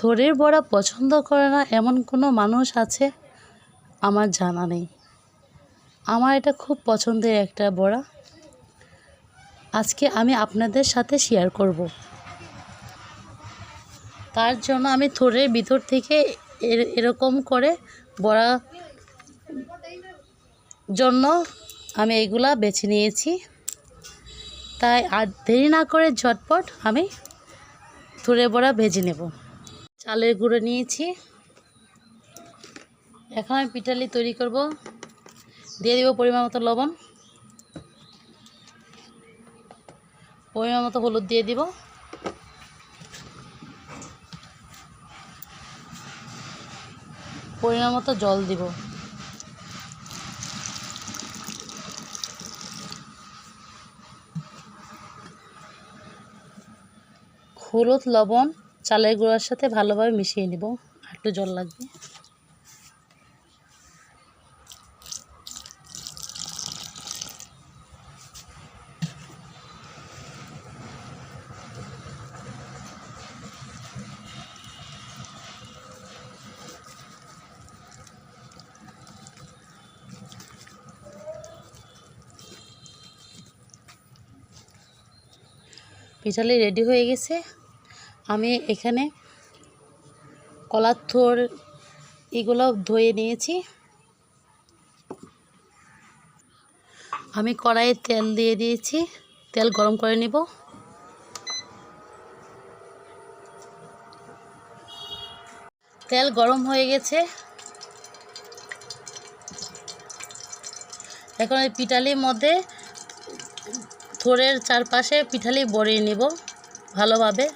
থোড়ের বড়া পছন্দ করে না এমন কোনো মানুষ আছে? আমার জানা নেই। আমার এটা খুব পছন্দের একটা বড়া। আজকে আমি আপনাদের সাথে শেয়ার করব। তার জন্য আমি থোড়ের ভিতর থেকে এর- এরকম করে বড়া জন্য আমি এগুলা বেছে নিয়েছি। তাই আর দেরি না করে ঝটপট আমি থুড়ে বড়া ভেজে নেব। চালের গুঁড়ো নিয়েছি। এখন আমি পিঠালি তৈরি করব। দিয়ে দেবো পরিমাণ মতো লবণ। পরিমাণ মতো হলুদ দিয়ে দিব। পরিমাণ মতো জল দিব। হলুদ, লবণ চালের গুঁড়ার সাথে ভালোভাবে মিশিয়ে নেব। একটু জল লাগবে। পিঠালি রেডি হয়ে গেছে। আমি এখানে কলার থোর এগুলো ধুয়ে নিয়েছি। আমি কড়াইয়ে তেল দিয়ে দিয়েছি। তেল গরম করে নিব। তেল গরম হয়ে গেছে। এখন এই পিঠালির মধ্যে থোড়ের চারপাশে পিঠালি বড়িয়ে নিব ভালোভাবে।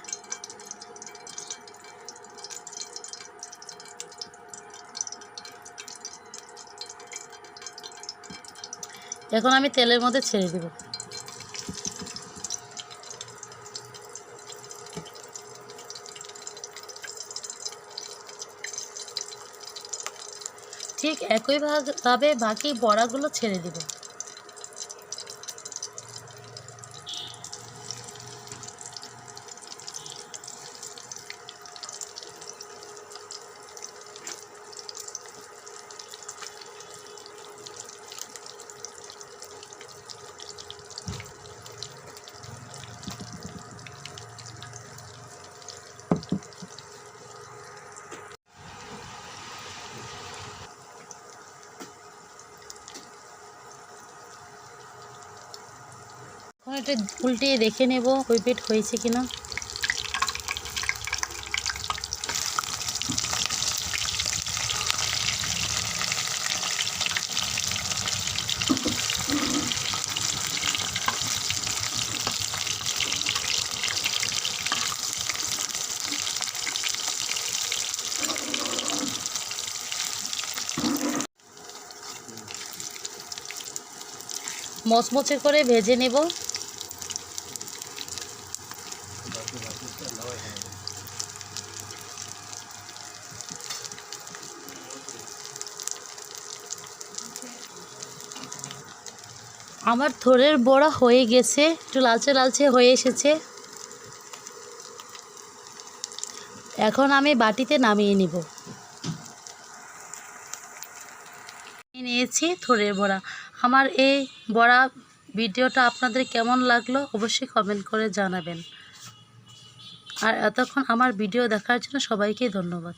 এখন আমি তেলের মধ্যে ছেড়ে দেব। ঠিক একইভাবে বাকি বড়াগুলো ছেড়ে দেব। এটা উল্টিয়ে দেখে নেব ওই পেট হয়েছে কিনা। মচমচে করে ভেজে নেব। আমার থোড়ের বড়া হয়ে গেছে, একটু লালচে লালচে হয়ে এসেছে। এখন আমি বাটিতে নামিয়ে নিব। নিয়েছি থোড়ের বড়া। আমার এই বড়া ভিডিওটা আপনাদের কেমন লাগল অবশ্যই কমেন্ট করে জানাবেন। আর এতক্ষণ আমার ভিডিও দেখার জন্য সবাইকে ধন্যবাদ।